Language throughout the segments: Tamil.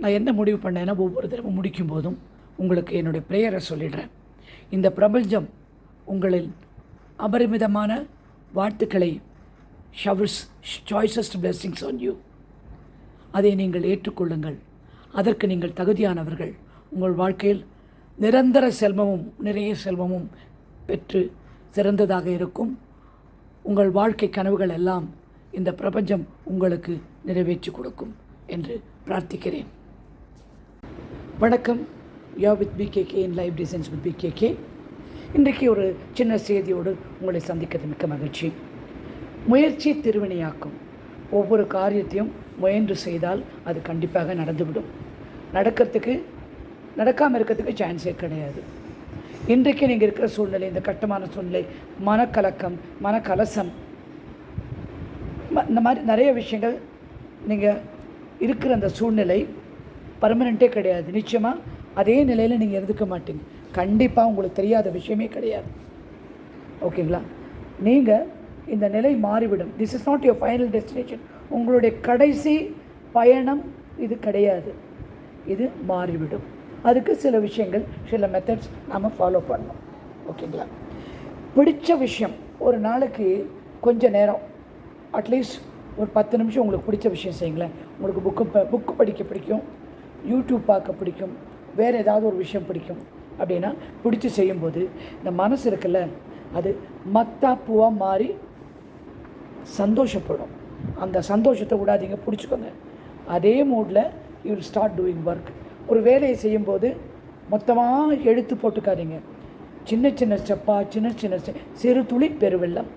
நான் என்ன முடிவு பண்ணேன்னா ஒவ்வொரு தடவை முடிக்கும் போதும் உங்களுக்கு என்னுடைய ப்ரேயரை சொல்லிடுறேன். இந்த பிரபஞ்சம் உங்களில் அபரிமிதமான வாழ்த்துக்களை showers choicest blessings on you அதை நீங்கள் ஏற்றுக்கொள்ளுங்கள். அதற்கு நீங்கள் தகுதியானவர்கள். உங்கள் வாழ்க்கையில் நிரந்தர செல்வமும் நிறைய செல்வமும் பெற்று சிறந்ததாக இருக்கும். உங்கள் வாழ்க்கை கனவுகள் எல்லாம் இந்த பிரபஞ்சம் உங்களுக்கு நிறைவேற்றி கொடுக்கும் என்று பிரார்த்திக்கிறேன். வணக்கம். Yeah with PKK in live designs with PKK இன்றைக்கு ஒரு சின்ன செய்தியோடு உங்களை சந்திக்கிறது மிக்க மகிழ்ச்சி. முயற்சி திருவினையாக்கும். ஒவ்வொரு காரியத்தையும் முயன்று செய்தால் அது கண்டிப்பாக நடந்துவிடும். நடக்கிறதுக்கு நடக்காமல் இருக்கிறதுக்கு சான்ஸே கிடையாது. இன்றைக்கு நீங்கள் இருக்கிற சூழ்நிலை இந்த கட்டமான சூழ்நிலை மனக்கலக்கம் மனக்கலசம் இந்த மாதிரி நிறைய விஷயங்கள் நீங்கள் இருக்கிற அந்த சூழ்நிலை பர்மனெண்ட்டே கிடையாது. நிச்சயமாக அதே நிலையில் நீங்கள் இருந்துக்க மாட்டீங்க. கண்டிப்பாக உங்களுக்கு தெரியாத விஷயமே கிடையாது. ஓகேங்களா? நீங்கள் இந்த நிலை மாறிவிடும். This is not your final destination உங்களுடைய கடைசி பயணம் இது கிடையாது. இது மாறிவிடும். அதுக்கு சில விஷயங்கள் சில மெத்தட்ஸ் நாம் ஃபாலோ பண்ணணும். ஓகேங்களா? பிடிச்ச விஷயம். ஒரு நாளைக்கு கொஞ்சம் நேரம். அட்லீஸ்ட் ஒரு பத்து நிமிஷம் உங்களுக்கு பிடிச்ச விஷயம் செய்யுங்களேன். உங்களுக்கு புக்கு ப புக்கு படிக்க பிடிக்கும். யூடியூப் பார்க்க பிடிக்கும் வேறு ஏதாவது ஒரு விஷயம் பிடிக்கும் அப்படின்னா பிடிச்சி செய்யும்போது இந்த மனசு இருக்குல்ல அது மத்தாப்பூவாக மாறி சந்தோஷப்படும். அந்த சந்தோஷத்தை விடாதீங்க பிடிச்சிக்கோங்க. அதே மூடில் you will start doing work ஒரு வேலையை செய்யும்போது மொத்தமாக எடுத்து போட்டுக்காதீங்க. சின்ன சின்ன ஸ்டெப்பாக சின்ன சின்ன ஸ்டெப் சிறு துளி பெருவெள்ளம்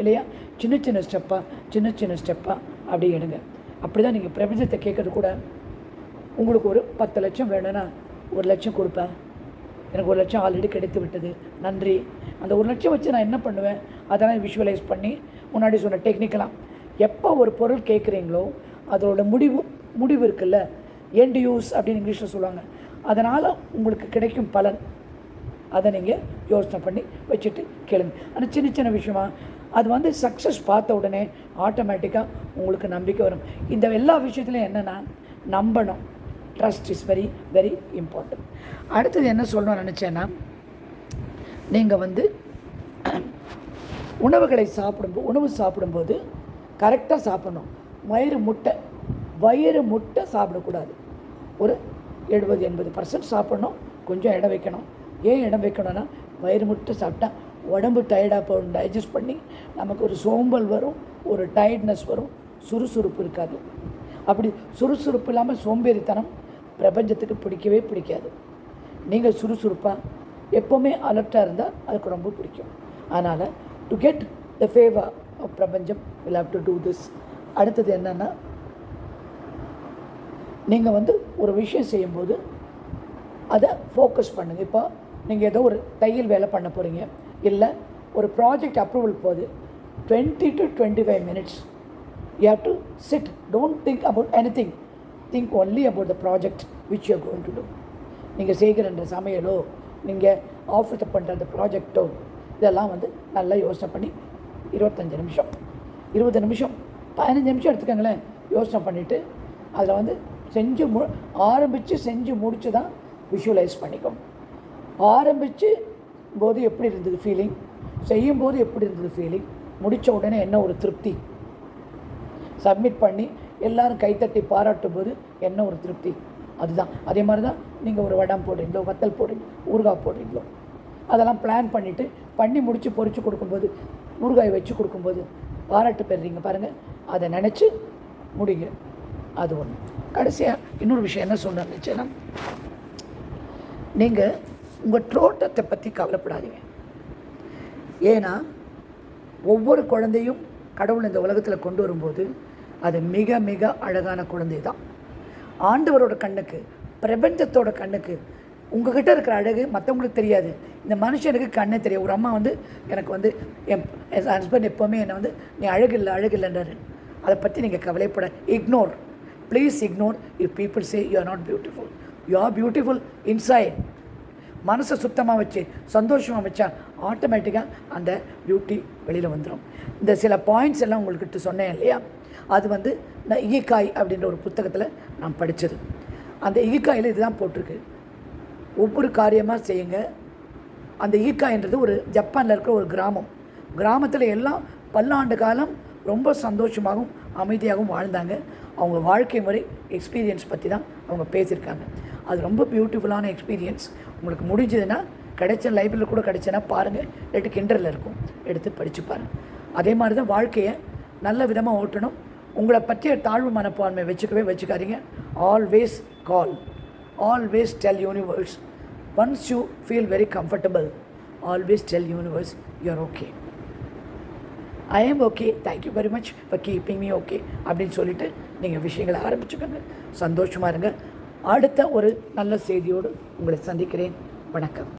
இல்லையா? சின்ன சின்ன ஸ்டெப்பாக சின்ன சின்ன ஸ்டெப்பாக அப்படி எடுங்க. அப்படி தான் நீங்கள் பிரபஞ்சத்தை கேட்கறது கூட உங்களுக்கு ஒரு பத்து லட்சம் வேணும்னா ஒரு லட்சம் கொடுப்பேன். எனக்கு ஒரு லட்சம் ஆல்ரெடி கிடைத்து விட்டது. நன்றி. அந்த ஒரு லட்சம் வச்சு நான் என்ன பண்ணுவேன்? அதெல்லாம் விஷுவலைஸ் பண்ணி முன்னாடி சொன்ன டெக்னிக்கலாம் எப்போ ஒரு பொருள் கேட்குறீங்களோ அதோட முடிவு முடிவு இருக்குல்ல? எண்ட் யூஸ் அப்படின்னு இங்கிலீஷில் சொல்லுவாங்க. அதனால் உங்களுக்கு கிடைக்கும் பலன். அதை நீங்கள் யோசனை பண்ணி வச்சுட்டு கேளுங்க. ஆனால் சின்ன சின்ன விஷயமா அது வந்து சக்ஸஸ் பார்த்த உடனே ஆட்டோமேட்டிக்காக உங்களுக்கு நம்பிக்கை வரும். இந்த எல்லா விஷயத்துலையும் என்னென்னா நம்பணும். Trust is very very important அடுத்தது என்ன சொல்லணும்னு நினச்சேன்னா நீங்கள் வந்து உணவுகளை சாப்பிடும்போது உணவு சாப்பிடும்போது கரெக்டாக சாப்பிடணும். வயிறு முட்டை வயிறு முட்டை சாப்பிடக்கூடாது. ஒரு எழுபது எண்பது பர்சன்ட் சாப்பிடணும். கொஞ்சம் இடம் வைக்கணும். ஏன் இடம் வைக்கணும்னா வயிறு முட்டை சாப்பிட்டா உடம்பு டயர்டாக போகும். டைஜஸ்ட் பண்ணி நமக்கு ஒரு சோம்பல் வரும் ஒரு டயர்ட்னஸ் வரும் சுறுசுறுப்பு இருக்காது. அப்படி சுறுசுறுப்பு இல்லாமல் சோம்பேறித்தனம் பிரபஞ்சத்துக்கு பிடிக்கவே பிடிக்காது. நீங்கள் சுறுசுறுப்பாக எப்போவுமே அலர்ட்டாக இருந்தால் அதுக்கு ரொம்ப பிடிக்கும். அதனால் to get the favour of பிரபஞ்சம் will have to do this அடுத்தது என்னென்னா நீங்கள் வந்து ஒரு விஷயம் செய்யும்போது அதை ஃபோக்கஸ் பண்ணுங்கள் இப்போ நீங்கள் ஏதோ ஒரு தையல் வேலை பண்ண போகிறீங்க இல்லை ஒரு ப்ராஜெக்ட் அப்ரூவல் போகுது twenty to twenty five minutes you have to sit don't think about any thing think only about the project which you going to do நீங்கள் செய்கிற அந்த சமையலோ நீங்கள் ஆஃபீஸில் பண்ணுற அந்த ப்ராஜெக்டோ இதெல்லாம் வந்து நல்லா யோசனை பண்ணி இருபத்தஞ்சி நிமிஷம். இருபது நிமிஷம் பதினஞ்சு நிமிஷம் எடுத்துக்கோங்களேன். யோசனை பண்ணிவிட்டு அதில் வந்து செஞ்சு மு ஆரம்பித்து செஞ்சு முடித்து தான் விஷுவலைஸ் பண்ணிக்கும். ஆரம்பித்து போது எப்படி இருந்தது ஃபீலிங் செய்யும்போது எப்படி இருந்தது ஃபீலிங் முடித்த உடனே என்ன ஒரு திருப்தி? சப்மிட் பண்ணி எல்லாரும் கைத்தட்டி பாராட்டும் போது என்ன ஒரு திருப்தி? அதுதான். அதே மாதிரி தான் நீங்கள் ஒரு வடம் போடுறீங்களோ வத்தல் போடுறீங்க ஊறுகாய் போடுறீங்களோ அதெல்லாம் பிளான் பண்ணிவிட்டு பண்ணி முடித்து பொறிச்சு கொடுக்கும்போது ஊறுகாய் வச்சு கொடுக்கும்போது பாராட்டு பெறுறீங்க பாருங்கள் அதை நினச்சி முடிங்க. அது ஒன்று கடைசியாக இன்னொரு விஷயம் என்ன சொல்ல நீங்கள் உங்கள் தோட்டத்தை பற்றி கவலைப்படாதீங்க. ஏன்னா ஒவ்வொரு குழந்தையும் கடவுள் இந்த உலகத்தில் கொண்டு வரும்போது அது மிக மிக அழகான குழந்தை தான் ஆண்டவரோட கண்ணுக்கு பிரபஞ்சத்தோட கண்ணுக்கு உங்ககிட்ட இருக்கிற அழகு மற்றவங்களுக்கு தெரியாது. இந்த மனுஷனுக்கு கண்ணே தெரியும் ஒரு அம்மா வந்து எனக்கு வந்து என் ஹஸ்பண்ட் எப்போவுமே என்னை வந்து நீ அழகில்லை அழகில்லைன்றாரு அதை பற்றி நீங்கள் கவலைப்பட ignore please ignore if people say you are not beautiful you are beautiful inside மனசை சுத்தமாக வச்சு சந்தோஷமாக வச்சா ஆட்டோமேட்டிக்காக அந்த பியூட்டி வெளியில் வந்துடும் இந்த சில பாயிண்ட்ஸ் எல்லாம் உங்கள்கிட்ட சொன்னேன் இல்லையா? அது வந்து நான் இயக்காய் அப்படின்ற ஒரு புத்தகத்தில் நான் படித்தது அந்த ஈக்காயில் இதுதான் போட்டிருக்கு. ஒவ்வொரு காரியமாக செய்யுங்க. அந்த ஈக்காய்ன்றது ஒரு ஜப்பானில் இருக்கிற ஒரு கிராமம். கிராமத்தில் எல்லாம் பல்லாண்டு காலம் ரொம்ப சந்தோஷமாகவும் அமைதியாகவும் வாழ்ந்தாங்க. அவங்க வாழ்க்கை முறை எக்ஸ்பீரியன்ஸ் பற்றி தான் அவங்க பேசியிருக்காங்க. அது ரொம்ப பியூட்டிஃபுல்லான எக்ஸ்பீரியன்ஸ் உங்களுக்கு முடிஞ்சதுன்னா கிடைச்ச லைப்ரரியில் கூட கிடைச்சேன்னா பாருங்கள் இல்லாட்டி கிண்டரில் இருக்கும். எடுத்து படித்து பாருங்கள் அதே மாதிரி தான் வாழ்க்கையை நல்ல விதமாக ஓட்டணும். உங்களை பற்றிய தாழ்வு மனப்பான்மை வச்சுக்கவே வச்சுக்காதீங்க. Always call always tell universe once you feel very comfortable always tell universe you're okay I am okay thank you very much for keeping me okay அப்படின்னு சொல்லிட்டு நீங்கள் விஷயங்களை ஆரம்பிச்சுக்கோங்க. சந்தோஷமாக இருங்க. அடுத்த ஒரு நல்ல செய்தியோடு உங்களை சந்திக்கிறேன். வணக்கம்.